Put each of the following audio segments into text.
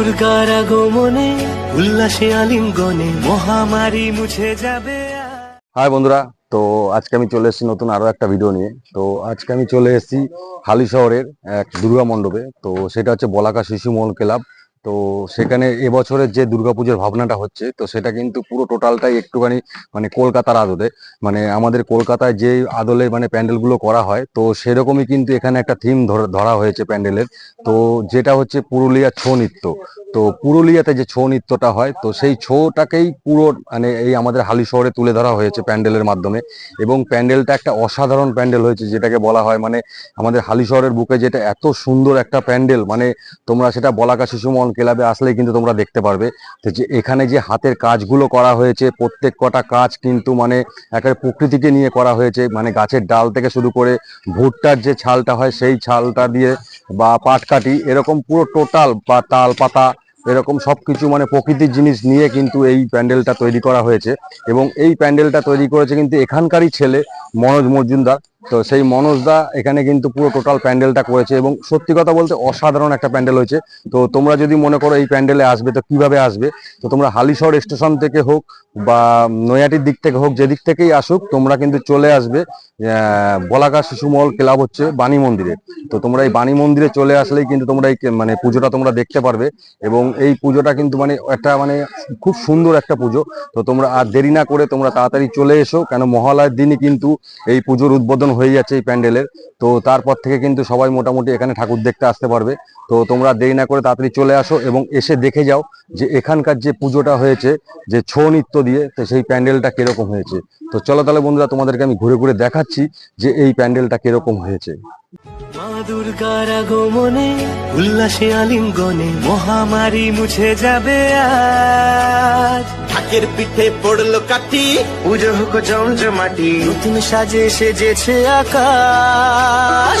দুর্গার আগমনে, উল্লাসে আলিঙ্গনে মহামারী মুছে যাবে হাই বন্ধুরা, তো আজকে আমি চলে এসেছি নতুন আরও একটা ভিডিও নিয়ে। তো আজকে আমি চলে এসেছি হালি শহরের এক দুর্গা মণ্ডপে। তো সেটা হচ্ছে বলাকা শিশু মহল ক্লাব। তো সেখানে এবছরের যে দুর্গাপুজোর ভাবনাটা হচ্ছে, তো সেটা কিন্তু পুরো টোটালটাই একটুখানি মানে কলকাতার আদলে। মানে আমাদের কলকাতায় যে আদলে মানে প্যান্ডেলগুলো করা হয়, তো সেরকমই কিন্তু এখানে একটা থিম ধরা হয়েছে প্যান্ডেলের। তো যেটা হচ্ছে পুরুলিয়া ছৌ নৃত্য। তো পুরুলিয়াতে যে ছৌ নৃত্যটা হয়, তো সেই ছৌটাকেই পুরো মানে এই আমাদের হালি শহরে তুলে ধরা হয়েছে প্যান্ডেলের মাধ্যমে। এবং প্যান্ডেলটা একটা অসাধারণ প্যান্ডেল হয়েছে, যেটাকে বলা হয় মানে আমাদের হালি শহরের বুকে যেটা এত সুন্দর একটা প্যান্ডেল মানে তোমরা সেটা বলাকা শিশুমন ক্লাবে আসলেই কিন্তু তোমরা দেখতে পারবে। যে এখানে যে হাতের কাজগুলো করা হয়েছে, প্রত্যেক কটা কাজ কিন্তু মানে একেবারে প্রকৃতিকে নিয়ে করা হয়েছে। মানে গাছের ডাল থেকে শুরু করে ভুট্টার যে ছালটা হয়, সেই ছালটা দিয়ে বা পাটকাঠি, এরকম পুরো টোটাল বা তাল পাতা, এরকম সব কিছু মানে প্রকৃতির জিনিস নিয়ে কিন্তু এই প্যান্ডেলটা তৈরি করা হয়েছে। এবং এই প্যান্ডেলটা তৈরি করেছে কিন্তু এখানকারই ছেলে মনোজ মজুমদার। তো সেই মনোজদা এখানে কিন্তু পুরো টোটাল প্যান্ডেলটা করেছে এবং সত্যি কথা বলতে অসাধারণ একটা প্যান্ডেল হয়েছে। তো তোমরা যদি মনে করো এই প্যান্ডেলে আসবে, তো কীভাবে আসবে? তো তোমরা হালিশহর স্টেশন থেকে হোক বা নৈয়াটির দিক থেকে হোক, যেদিক থেকেই আসুক, তোমরা কিন্তু চলে আসবে বলাকা শিশুমহল ক্লাব হচ্ছে বাণী মন্দিরে। তো তোমরা এই বাণী মন্দিরে চলে আসলেই কিন্তু তোমরা এই মানে পুজোটা তোমরা দেখতে পারবে এবং এই পুজোটা কিন্তু মানে একটা মানে খুব সুন্দর একটা পুজো। তো তোমরা আর দেরি না করে তোমরা তাড়াতাড়ি চলে এসো, কেন মহালয়ের দিনই কিন্তু এই পুজোর উদ্বোধন হয়ে যাচ্ছে এই প্যান্ডেলের। তো তারপর থেকে কিন্তু সবাই মোটামুটি এখানে ঠাকুর দেখতে আসতে পারবে। তো তোমরা দেরি না করে তাড়াতাড়ি চলে আসো এবং এসে দেখে যাও যে এখানকার যে পুজোটা হয়েছে, যে ছৌ নৃত্য দিয়ে, তো সেই প্যান্ডেলটা কীরকম হয়েছে। তো চলো তাহলে বন্ধুরা, তোমাদেরকে আমি ঘুরে ঘুরে দেখাচ্ছি যে এই প্যান্ডেলটা কীরকম হয়েছে। দুর্গার আগমনে, উল্লাসে আলিঙ্গনে মহামারী মুছে যাবে আজ। ঢাকের পিঠে পড়ল কাঠি। পুজো হোক জমজমাটি নতুন সাজে সেজেছে আকাশ।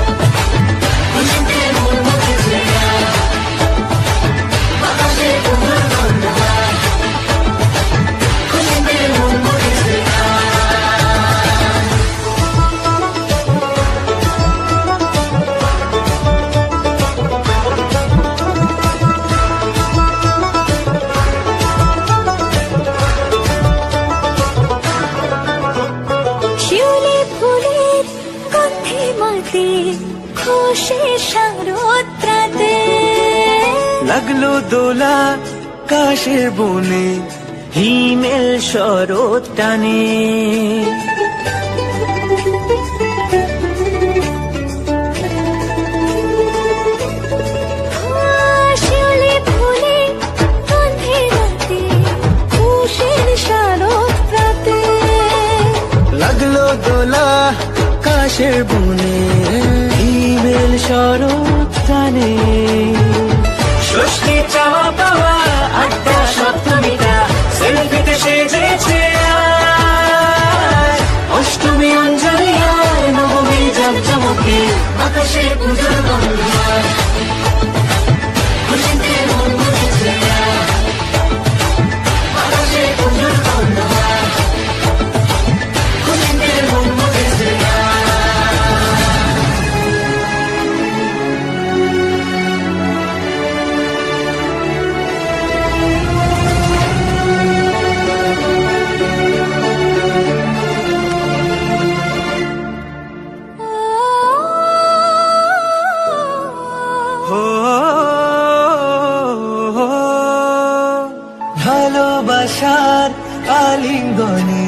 গন্ধে মাতে খুশি শারদ্রাতে লাগল দোলা কাশের বনে হিমেল শরৎ টানে। লাগল দোলা কাশের বনে আলিঙ্গনে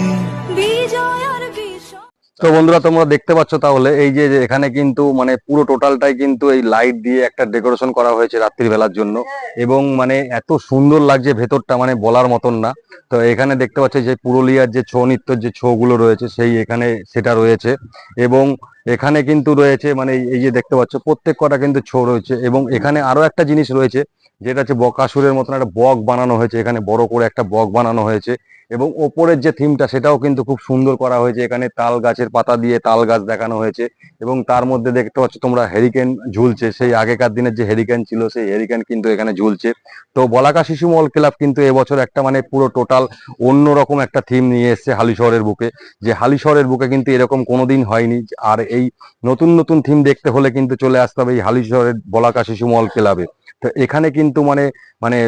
তো বন্ধুরা তোমরা দেখতে পাচ্ছ তাহলে এই যে এখানে কিন্তু মানে পুরো টোটালটাই কিন্তু এই লাইট দিয়ে একটা ডেকোরেশন করা হয়েছে রাত্রিবেলার জন্য। এবং মানে এত সুন্দর লাগছে ভেতরটা মানে বলার মতন না। তো এখানে দেখতে পাচ্ছ যে পুরুলিয়ার যে ছৌ নৃত্যের যে ছৌ গুলো রয়েছে সেই এখানে সেটা রয়েছে। এবং এখানে কিন্তু রয়েছে মানে এই- এই যে দেখতে পাচ্ছ প্রত্যেক কটা কিন্তু ছৌ রয়েছে। এবং এখানে আরও একটা জিনিস রয়েছে যেটা হচ্ছে বকাসুরের মতন একটা বক বানানো হয়েছে, এখানে বড় করে একটা বক বানানো হয়েছে এবং ওপরের যে থিমটা সেটাও কিন্তু খুব সুন্দর করা হয়েছে, এখানে তাল গাছের পাতা দিয়ে তাল গাছ দেখানো হয়েছে এবং তার মধ্যে দেখতে পাচ্ছ তোমরা হেরিকেন ঝুলছে, সেই আগেকার দিনের যে হেরিকেন ছিল সেই হেরিকেন কিন্তু এখানে ঝুলছে। তো বলাকা শিশু মল ক্লাব কিন্তু এবছর একটা মানে পুরো টোটাল অন্যরকম একটা থিম নিয়ে এসেছে হালিশহরের বুকে, যে হালি শহরের বুকে কিন্তু এরকম কোনোদিন হয়নি, আর এই নতুন নতুন থিম দেখতে হলে কিন্তু চলে আসতে হবে এই হালি শহরের বলাকা শিশু মল ক্লাবে তো এখানে কিন্তু মানে মানে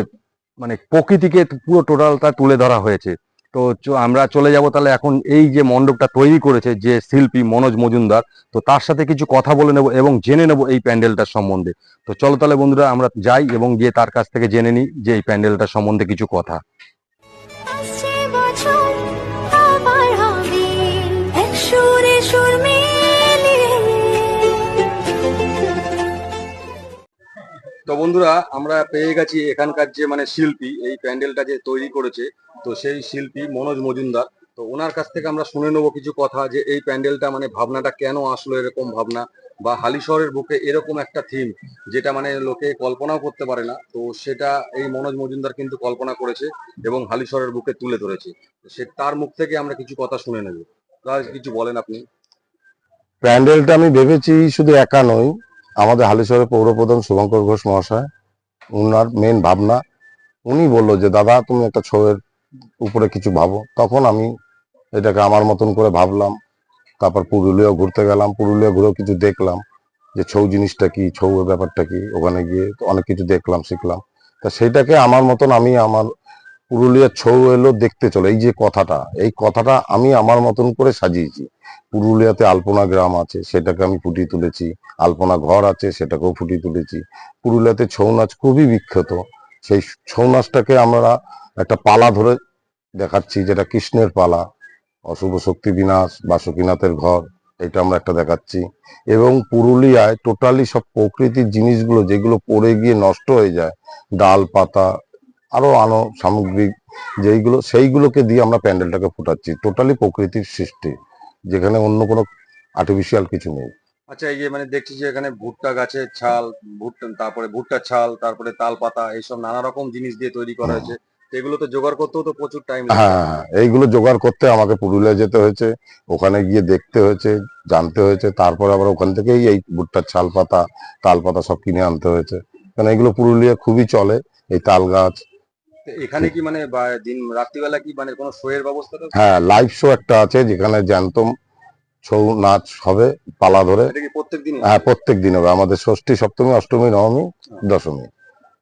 মানে প্রকৃতিকে পুরো টোটালটা তুলে ধরা হয়েছে। তো আমরা চলে যাব তাহলে এখন এই যে মণ্ডপটা তৈরি করেছে যে শিল্পী মনোজ মজুমদার, তো তার সাথে কিছু কথা বলে নেব এবং জেনে নেব এই প্যান্ডেলটার সম্বন্ধে। তো চলো তাহলে বন্ধুরা আমরা যাই এবং গিয়ে তার কাছ থেকে জেনে নিই যে এই প্যান্ডেলটার সম্বন্ধে কিছু কথা। তো বন্ধুরা, আমরা পেয়ে গেছি এখানকার যে মানে শিল্পী, এই প্যান্ডেলটা যে তৈরি করেছে, তো সেই শিল্পী মনোজ মজুমদার। তো ওনার কাছ থেকে আমরা শুনে নেব কিছু কথা যে এই প্যান্ডেলটা মানে ভাবনাটা কেন আসলো এরকম ভাবনা, বা হালি শহরের বুকে এরকম একটা থিম যেটা মানে লোকে কল্পনাও করতে পারে না। তো সেটা এই মনোজ মজুমদার কিন্তু কল্পনা করেছে এবং হালি শহরের বুকে তুলে ধরেছে। সে তার মুখ থেকে আমরা কিছু কথা শুনে নেব। তাহলে কিছু বলেন আপনি। প্যান্ডেলটা আমি ভেবেছি শুধু একা নই আমাদের হালিশহরের পৌরপ্রধান শুভঙ্কর ঘোষ মহাশয়, উনার মেন ভাবনা, উনি বলল যে, দাদা, তুমি একটা ছৌয়ের উপরে কিছু ভাবো। তখন আমি এটাকে আমার মতন করে ভাবলাম। তারপর পুরুলিয়া ঘুরতে গেলাম। পুরুলিয়া ঘুরেও কিছু দেখলাম যে, ছৌ জিনিসটা কি ছৌয়ের ব্যাপারটা কি, ওখানে গিয়ে অনেক কিছু দেখলাম, শিখলাম। তা সেটাকে আমার মতন আমি আমার পুরুলিয়ার ছৌ এলো দেখতে চলে, এই যে কথাটা, এই কথাটা আমি আমার মতন করে সাজিয়েছি। পুরুলিয়াতে আলপনা গ্রাম আছে, সেটাকে আমি ফুটিয়ে তুলেছি। আলপনা ঘর আছে, সেটাকেও ফুটিয়ে তুলেছি। পুরুলিয়াতে ছৌ নাচ খুবই বিখ্যাত। সেই ছৌ নাচটাকে আমরা একটা পালা ধরে দেখাচ্ছি, যেটা কৃষ্ণের পালা, অশুভ শক্তি বিনাশ, বাসুকীনাথের ঘর, এটা আমরা একটা দেখাচ্ছি। এবং পুরুলিয়ায় টোটালি সব প্রকৃতির জিনিসগুলো, যেগুলো পড়ে গিয়ে নষ্ট হয়ে যায় ডাল পাতা আরও আনো সামগ্রিক যেইগুলো সেইগুলোকে দিয়ে আমরা প্যান্ডেলটাকে ফুটাচ্ছি। টোটালি প্রকৃতির সৃষ্টি যেখানে অন্য কোনো আর্টিফিশিয়াল কিছু নেই। আচ্ছা এই যে মানে দেখছি যে এখানে ভুট্টা গাছের ছাল ভুট্টা তারপরে ভুট্টার ছাল তারপরে তাল পাতা এইসব নানা রকম জিনিস দিয়ে তৈরি করা হয়েছে। এগুলো তো জোগাড় করতেও তো প্রচুর টাইম হ্যাঁ হ্যাঁ, হ্যাঁ, এইগুলো জোগাড় করতে আমাকে পুরুলিয়া যেতে হয়েছে ওখানে গিয়ে দেখতে হয়েছে জানতে হয়েছে তারপর আবার ওখান থেকেই এই ভুট্টার ছাল পাতা তাল পাতা সব কিনে আনতে হয়েছে। কারণ এগুলো পুরুলিয়া খুবই চলে এই তাল গাছ এখানে কি মানে দিন রাত্রিবেলা কি মানে কোনো শো এর ব্যবস্থা হ্যাঁ লাইভ শো একটা আছে যেখানে জ্যান্তম ছৌ নাচ হবে পালা ধরে। প্রত্যেক দিন হ্যাঁ প্রত্যেক দিন হবে। আমাদের ষষ্ঠী সপ্তমী অষ্টমী নবমী দশমী।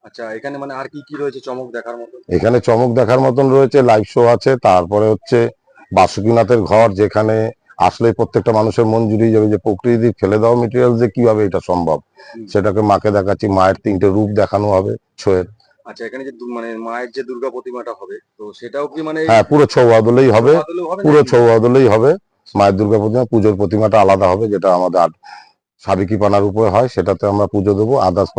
আচ্ছা এখানে মানে আর কি কি রয়েছে চমক দেখার মতো? এখানে চমক দেখার মতন রয়েছে লাইভ শো আছে তারপরে হচ্ছে বাসুকীনাথের ঘর যেখানে আসলে প্রত্যেকটা মানুষের মন জুড়িয়ে যাবে যে প্রকৃতি ফেলে দেওয়া মেটেরিয়াল যে কীভাবে এটা সম্ভব। সেটাকে মাকে দেখাচ্ছি মায়ের তিনটে রূপ দেখানো হবে ছয়ের। আচ্ছা এখানে যে মানে মায়ের যে দুর্গা প্রতিমাটা হবে তো সেটাও কি মানে হ্যাঁ পুরো ছৌ আদলেই হবে পুরো? ছৌ আদলেই হবে। মায়ের দুর্গা প্রতিমা পুজোর প্রতিমাটা আলাদা হবে যেটা আমাদের আট- সাবিকি পানার উপরে হয় সেটাতে আমরা পুজো দেবো। আদার্স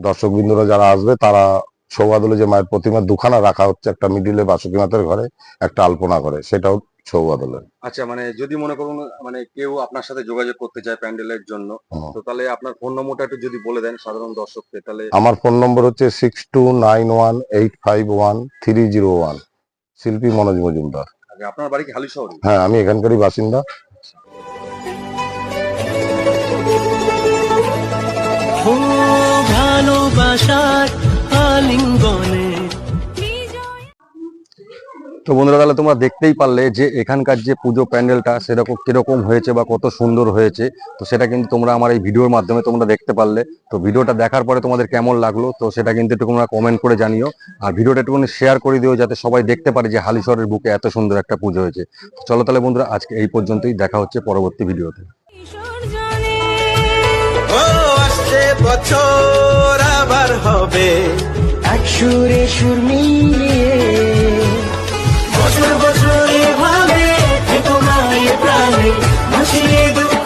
দর্শক বিন্দুরা যারা আসবে তারা ছৌ যে মায়ের প্রতিমা দুখানা রাখা হচ্ছে একটা মিডিলে বাসুকিনাথের ঘরে একটা আলপনা ঘরে। সেটাও ছৌ আদলের আচ্ছা মানে যদি মনে করুন মানে কেউ আপনার সাথে যোগাযোগ করতে চায় প্যান্ডেলের জন্য তো তাহলে আপনার ফোন নম্বরটা একটু যদি বলে দেন সাধারণ দর্শককে তাহলে আমার ফোন নম্বর হচ্ছে six two nine one eight five one three zero one শিল্পী মনোজ মজুমদার। আপনার বাড়ি কি হালি শহরে হ্যাঁ আমি এখানকারই বাসিন্দা। ভালোবাসার আলিঙ্গনে তো বন্ধুরা তাহলে তোমরা দেখতেই পারলে যে এখানকার যে পুজো প্যান্ডেলটা সেরকম কীরকম হয়েছে বা কত সুন্দর হয়েছে। তো সেটা কিন্তু তোমরা আমার এই ভিডিওর মাধ্যমে তোমরা দেখতে পারলে। তো ভিডিওটা দেখার পরে তোমাদের কেমন লাগল তো সেটা কিন্তু একটু তোমরা কমেন্ট করে জানিও। আর ভিডিওটা একটুখানি শেয়ার করে দিও যাতে সবাই দেখতে পারে যে হালিশহরের বুকে এত সুন্দর একটা পুজো হয়েছে। তো চলো তাহলে বন্ধুরা আজকে এই পর্যন্তই দেখা হচ্ছে পরবর্তী ভিডিওতে। বিসর্জনে ও আসছে বছর আবার হবে। এক সুরে সুর মিলিয়ে বছর বছর এভাবে থেকো না এ প্রাণে মাস মিশিয়ে